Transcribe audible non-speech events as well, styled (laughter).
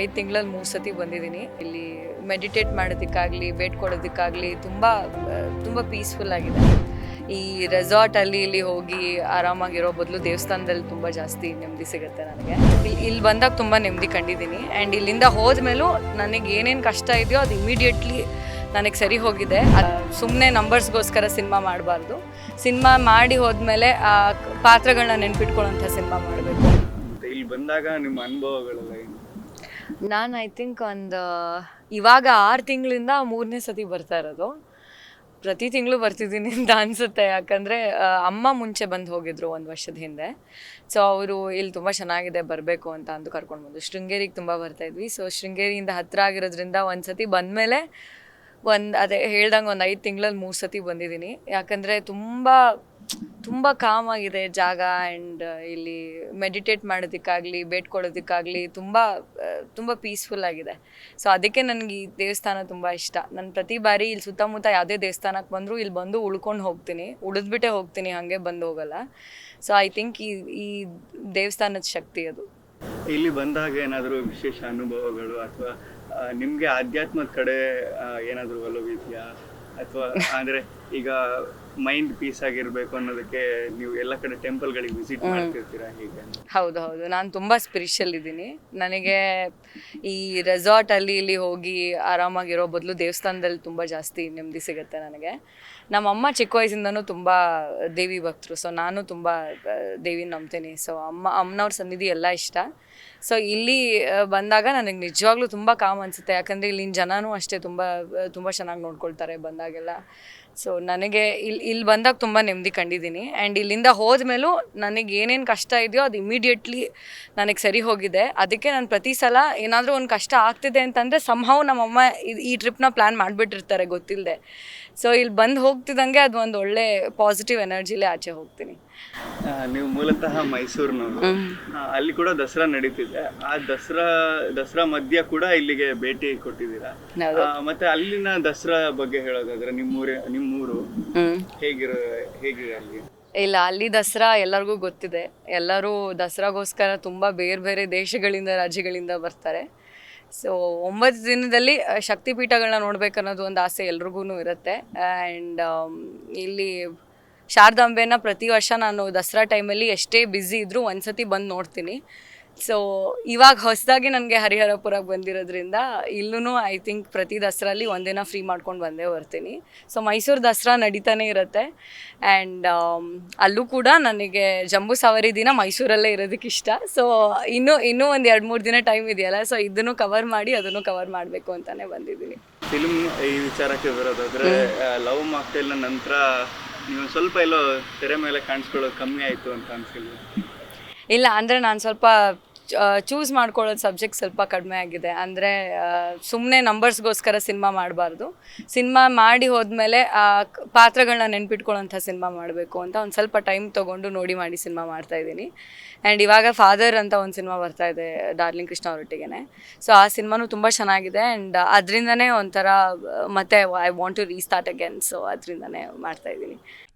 ಐದು ತಿಂಗಳಲ್ಲಿ ಮೂರು ಸತಿ ಬಂದಿದ್ದೀನಿ. ಇಲ್ಲಿ ಮೆಡಿಟೇಟ್ ಮಾಡೋದಕ್ಕಾಗಲಿ ವೇಟ್ ಕೊಡೋದಕ್ಕಾಗಲಿ ತುಂಬ ತುಂಬ ಪೀಸ್ಫುಲ್ ಆಗಿದೆ. ಈ ರೆಸಾರ್ಟ್ ಅಲ್ಲಿ ಇಲ್ಲಿ ಹೋಗಿ ಆರಾಮಾಗಿರೋ ಬದಲು ದೇವಸ್ಥಾನದಲ್ಲಿ ತುಂಬ ಜಾಸ್ತಿ ನೆಮ್ಮದಿ ಸಿಗುತ್ತೆ ನನಗೆ. ಇಲ್ಲಿ ಬಂದಾಗ ತುಂಬ ನೆಮ್ಮದಿ ಕಂಡಿದ್ದೀನಿ. ಆ್ಯಂಡ್ ಇಲ್ಲಿಂದ ಹೋದ್ಮೇಲೂ ನನಗೆ ಏನೇನು ಕಷ್ಟ ಇದೆಯೋ ಅದು ಇಮಿಡಿಯೇಟ್ಲಿ ನನಗೆ ಸರಿ ಹೋಗಿದೆ. ಸುಮ್ಮನೆ ನಂಬರ್ಸ್ಗೋಸ್ಕರ ಸಿನಿಮಾ ಮಾಡಬಾರ್ದು. ಸಿನಿಮಾ ಮಾಡಿ ಹೋದ್ಮೇಲೆ ಆ ಪಾತ್ರಗಳನ್ನ ನೆನ್ಪಿಟ್ಕೊಳ್ಳೋಂಥ ಸಿನಿಮಾ ಮಾಡಬೇಕು. ಇಲ್ಲಿ ಬಂದಾಗ ನಿಮ್ಮ ಅನುಭವಗಳೆಲ್ಲ ನಾನು ಐ ಥಿಂಕ್ ಒಂದು ಇವಾಗ ಆರು ತಿಂಗಳಿಂದ ಮೂರನೇ ಸತಿ ಬರ್ತಾ ಇರೋದು. ಪ್ರತಿ ತಿಂಗಳು ಬರ್ತಿದ್ದೀನಿ ಅಂತ ಅನಿಸುತ್ತೆ. ಯಾಕಂದರೆ ಅಮ್ಮ ಮುಂಚೆ ಬಂದು ಹೋಗಿದ್ರು ಒಂದು ವರ್ಷದ ಹಿಂದೆ. ಸೊ ಅವರು ಇಲ್ಲಿ ತುಂಬ ಚೆನ್ನಾಗಿದೆ, ಬರಬೇಕು ಅಂತ ಅಂದು ಕರ್ಕೊಂಡು ಬಂದು ಶೃಂಗೇರಿಗೆ ತುಂಬ ಬರ್ತಾ ಇದ್ವಿ. ಸೊ ಶೃಂಗೇರಿಯಿಂದ ಹತ್ತಿರ ಆಗಿರೋದ್ರಿಂದ ಒಂದು ಸತಿ ಬಂದಮೇಲೆ ಒಂದು, ಅದೇ ಹೇಳ್ದಂಗೆ ಒಂದು ಐದು ತಿಂಗಳಲ್ಲಿ ಮೂರು ಸತಿ ಬಂದಿದ್ದೀನಿ. ಯಾಕಂದರೆ ತುಂಬ ತುಂಬ ಕಾಮ್ ಆಗಿದೆ ಜಾಗ ಆ್ಯಂಡ್ ಇಲ್ಲಿ ಮೆಡಿಟೇಟ್ ಮಾಡೋದಕ್ಕಾಗಲಿ ಬೇಟ್ ಕೊಡೋದಕ್ಕಾಗಲಿ ತುಂಬ ತುಂಬ ಪೀಸ್ಫುಲ್ ಆಗಿದೆ. ಸೊ ಅದಕ್ಕೆ ನನಗೆ ಈ ದೇವಸ್ಥಾನ ತುಂಬ ಇಷ್ಟ. ನಾನು ಪ್ರತಿ ಬಾರಿ ಇಲ್ಲಿ ಸುತ್ತಮುತ್ತ ಯಾವುದೇ ದೇವಸ್ಥಾನಕ್ಕೆ ಬಂದರೂ ಇಲ್ಲಿ ಬಂದು ಉಳ್ಕೊಂಡು ಹೋಗ್ತೀನಿ. ಉಳಿದ್ಬಿಟ್ಟೆ ಹೋಗ್ತೀನಿ ಹಾಗೆ ಬಂದು ಹೋಗಲ್ಲ. ಸೊ ಐ ಥಿಂಕ್ ಈ ಈ ದೇವಸ್ಥಾನದ ಶಕ್ತಿ ಅದು. ಇಲ್ಲಿ ಬಂದಾಗ ಏನಾದರೂ ವಿಶೇಷ ಅನುಭವಗಳು ಅಥವಾ ನಿಮಗೆ ಆಧ್ಯಾತ್ಮದ ಕಡೆ ಏನಾದರೂ ಒಲವಿದೆಯಾ ಅಥವಾ (laughs) ಅಂದ್ರೆ ಈಗ ಮೈಂಡ್ ಪೀಸ್ ಆಗಿರ್ಬೇಕು ಅನ್ನೋದಕ್ಕೆ ನೀವು ಎಲ್ಲ ಕಡೆ ಟೆಂಪಲ್ಗಳಿಗೆ ವಿಸಿಟ್ ಮಾಡ್ತಿರ್ತೀರಾ ಹೀಗೆ? ಹೌದು ಹೌದು. ನಾನು ತುಂಬಾ ಸ್ಪಿರಿಚುವಲ್ ಇದ್ದೀನಿ. ನನಗೆ ಈ ರೆಸಾರ್ಟ್ ಅಲ್ಲಿ ಇಲ್ಲಿ ಹೋಗಿ ಆರಾಮಾಗಿರೋ ಬದಲು ದೇವಸ್ಥಾನದಲ್ಲಿ ತುಂಬಾ ಜಾಸ್ತಿ ನೆಮ್ಮದಿ ಸಿಗುತ್ತೆ ನನಗೆ. ನಮ್ಮಮ್ಮ ಚಿಕ್ಕ ವಯಸ್ಸಿಂದನೂ ತುಂಬಾ ದೇವಿ ಭಕ್ತರು ಸೊ ನಾನು ತುಂಬಾ ದೇವಿ ನಂಬ್ತೀನಿ. ಸೊ ಅಮ್ಮ ಅಮ್ಮನವ್ರ ಸನ್ನಿಧಿ ಎಲ್ಲ ಇಷ್ಟ. ಸೊ ಇಲ್ಲಿ ಬಂದಾಗ ನನಗೆ ನಿಜವಾಗ್ಲೂ ತುಂಬ ಕಾಮ್ ಅನಿಸುತ್ತೆ. ಯಾಕಂದರೆ ಇಲ್ಲಿನ ಜನನೂ ಅಷ್ಟೇ ತುಂಬ ತುಂಬ ಚೆನ್ನಾಗಿ ನೋಡ್ಕೊಳ್ತಾರೆ ಬಂದಾಗೆಲ್ಲ. ಸೊ ನನಗೆ ಇಲ್ಲಿ ಇಲ್ಲಿ ಬಂದಾಗ ತುಂಬ ನೆಮ್ಮದಿ ಕಂಡಿದ್ದೀನಿ. ಆ್ಯಂಡ್ ಇಲ್ಲಿಂದ ಹೋದ್ಮೇಲೂ ನನಗೆ ಏನೇನು ಕಷ್ಟ ಇದೆಯೋ ಅದು ಇಮಿಡಿಯೇಟ್ಲಿ ನನಗೆ ಸರಿ ಹೋಗಿದೆ. ಅದಕ್ಕೆ ನಾನು ಪ್ರತಿ ಸಲ ಏನಾದರೂ ಒಂದು ಕಷ್ಟ ಆಗ್ತಿದೆ ಅಂತಂದರೆ ಸಂಹವ್ ನಮ್ಮಮ್ಮ ಇದು ಈ ಟ್ರಿಪ್ನ ಪ್ಲ್ಯಾನ್ ಮಾಡಿಬಿಟ್ಟಿರ್ತಾರೆ ಗೊತ್ತಿಲ್ಲದೆ ಸೊ ಇಲ್ಲಿ ಬಂದು ಹೋಗ್ತಿದ್ದಂಗೆ ಅದು ಒಂದು ಒಳ್ಳೆ ಪಾಸಿಟಿವ್ ಎನರ್ಜಿಲೇ ಆಚೆ ಹೋಗ್ತೀನಿ. ನೀವು ಮೂಲತಃ ಮೈಸೂರಿನವರು. ಅಲ್ಲಿ ಕೂಡ ದಸರಾ ನಡೀತಿದೆ. ಆ ದಸರಾ ದಸರಾ ಮಧ್ಯ ಕೂಡ ಇಲ್ಲಿಗೆ ಭೇಟಿ ಕೊಟ್ಟಿದ್ದೀರಾ? ಮತ್ತೆ ಅಲ್ಲಿನ ದಸರಾ ಬಗ್ಗೆ ಹೇಳೋದಾದ್ರೆ ನಿಮ್ಮೂರ ನಿಮ್ಮೂರು ಹೇಗಿರೋ ಹೇಗಿದೆ ಅಲ್ಲಿ? ಇಲ್ಲ ಅಲ್ಲಿ ದಸರಾ ಎಲ್ಲರಿಗೂ ಗೊತ್ತಿದೆ. ಎಲ್ಲರೂ ದಸರಾಗೋಸ್ಕರ ತುಂಬ ಬೇರೆ ಬೇರೆ ದೇಶಗಳಿಂದ ರಾಜ್ಯಗಳಿಂದ ಬರ್ತಾರೆ. ಸೊ ಒಂಬತ್ತು ದಿನದಲ್ಲಿ ಶಕ್ತಿಪೀಠಗಳನ್ನ ನೋಡ್ಬೇಕನ್ನೋದು ಒಂದು ಆಸೆ ಎಲ್ರಿಗೂ ಇರುತ್ತೆ. ಆ್ಯಂಡ್ ಇಲ್ಲಿ ಶಾರದಾಂಬೆನ ಪ್ರತಿ ವರ್ಷ ನಾನು ದಸರಾ ಟೈಮಲ್ಲಿ ಎಷ್ಟೇ ಬ್ಯುಸಿ ಇದ್ದರೂ ಒಂದ್ಸತಿ ಬಂದು ನೋಡ್ತೀನಿ. ಸೊ ಇವಾಗ ಹೊಸದಾಗಿ ನನಗೆ ಹರಿಹರಪುರಕ್ಕೆ ಬಂದಿರೋದ್ರಿಂದ ಇಲ್ಲೂ ಐ ಥಿಂಕ್ ಪ್ರತಿ ದಸರಾಲಿ ಒಂದಿನ ಫ್ರೀ ಮಾಡ್ಕೊಂಡು ಬಂದೇ ಬರ್ತೀನಿ. ಸೊ ಮೈಸೂರು ದಸರಾ ನಡೀತಾನೆ ಇರುತ್ತೆ. ಆ್ಯಂಡ್ ಅಲ್ಲೂ ಕೂಡ ನನಗೆ ಜಂಬೂ ಸವಾರಿ ದಿನ ಮೈಸೂರಲ್ಲೇ ಇರೋದಕ್ಕೆ ಇಷ್ಟ. ಸೊ ಇನ್ನೂ ಇನ್ನೂ ಒಂದು ಎರಡು ಮೂರು ದಿನ ಟೈಮ್ ಇದೆಯಲ್ಲ ಸೊ ಇದನ್ನು ಕವರ್ ಮಾಡಿ ಅದನ್ನು ಕವರ್ ಮಾಡಬೇಕು ಅಂತಲೇ ಬಂದಿದ್ದೀನಿ. ಫಿಲ್ಮ್ ಈ ವಿಚಾರಕ್ಕೆ ಬರೋದಾದರೆ ಲವ್ ಮಾಕ್ಟೇಲ್ನ ನಂತರ ನೀವು ಸ್ವಲ್ಪ ಎಲ್ಲೋ ತೆರೆ ಮೇಲೆ ಕಾಣಿಸ್ಕೊಳ್ಳೋದು ಕಮ್ಮಿ ಆಯಿತು ಅಂತ ಅನ್ಸಿಲ್ವಾ? ಇಲ್ಲ ಅಂದರೆ ನಾನು ಸ್ವಲ್ಪ ಚೂಸ್ ಮಾಡ್ಕೊಳ್ಳೋದು ಸಬ್ಜೆಕ್ಟ್ ಸ್ವಲ್ಪ ಕಡಿಮೆ ಆಗಿದೆ. ಅಂದರೆ ಸುಮ್ಮನೆ ನಂಬರ್ಸ್ಗೋಸ್ಕರ ಸಿನಿಮಾ ಮಾಡಬಾರ್ದು. ಸಿನಿಮಾ ಮಾಡಿ ಹೋದ್ಮೇಲೆ, ಆ ಪಾತ್ರಗಳನ್ನ ನೆನ್ಪಿಟ್ಕೊಳ್ಳೋಂಥ ಸಿನಿಮಾ ಮಾಡಬೇಕು ಅಂತ ಒಂದು ಸ್ವಲ್ಪ ಟೈಮ್ ತೊಗೊಂಡು ನೋಡಿ ಮಾಡಿ ಸಿನಿಮಾ ಮಾಡ್ತಾ ಇದ್ದೀನಿ. ಆ್ಯಂಡ್ ಇವಾಗ ಫಾದರ್ ಅಂತ ಒಂದು ಸಿನಿಮಾ ಬರ್ತಾ ಇದೆ ಡಾರ್ಲಿಂಗ್ ಕೃಷ್ಣ ಅವರೊಟ್ಟಿಗೆ ಸೊ ಆ ಸಿನಿಮಾನು ತುಂಬ ಚೆನ್ನಾಗಿದೆ ಆ್ಯಂಡ್ ಅದರಿಂದನೇ ಒಂಥರ, ಮತ್ತೆ I want to restart again so ಅದರಿಂದನೇ ಮಾಡ್ತಾ ಇದ್ದೀನಿ.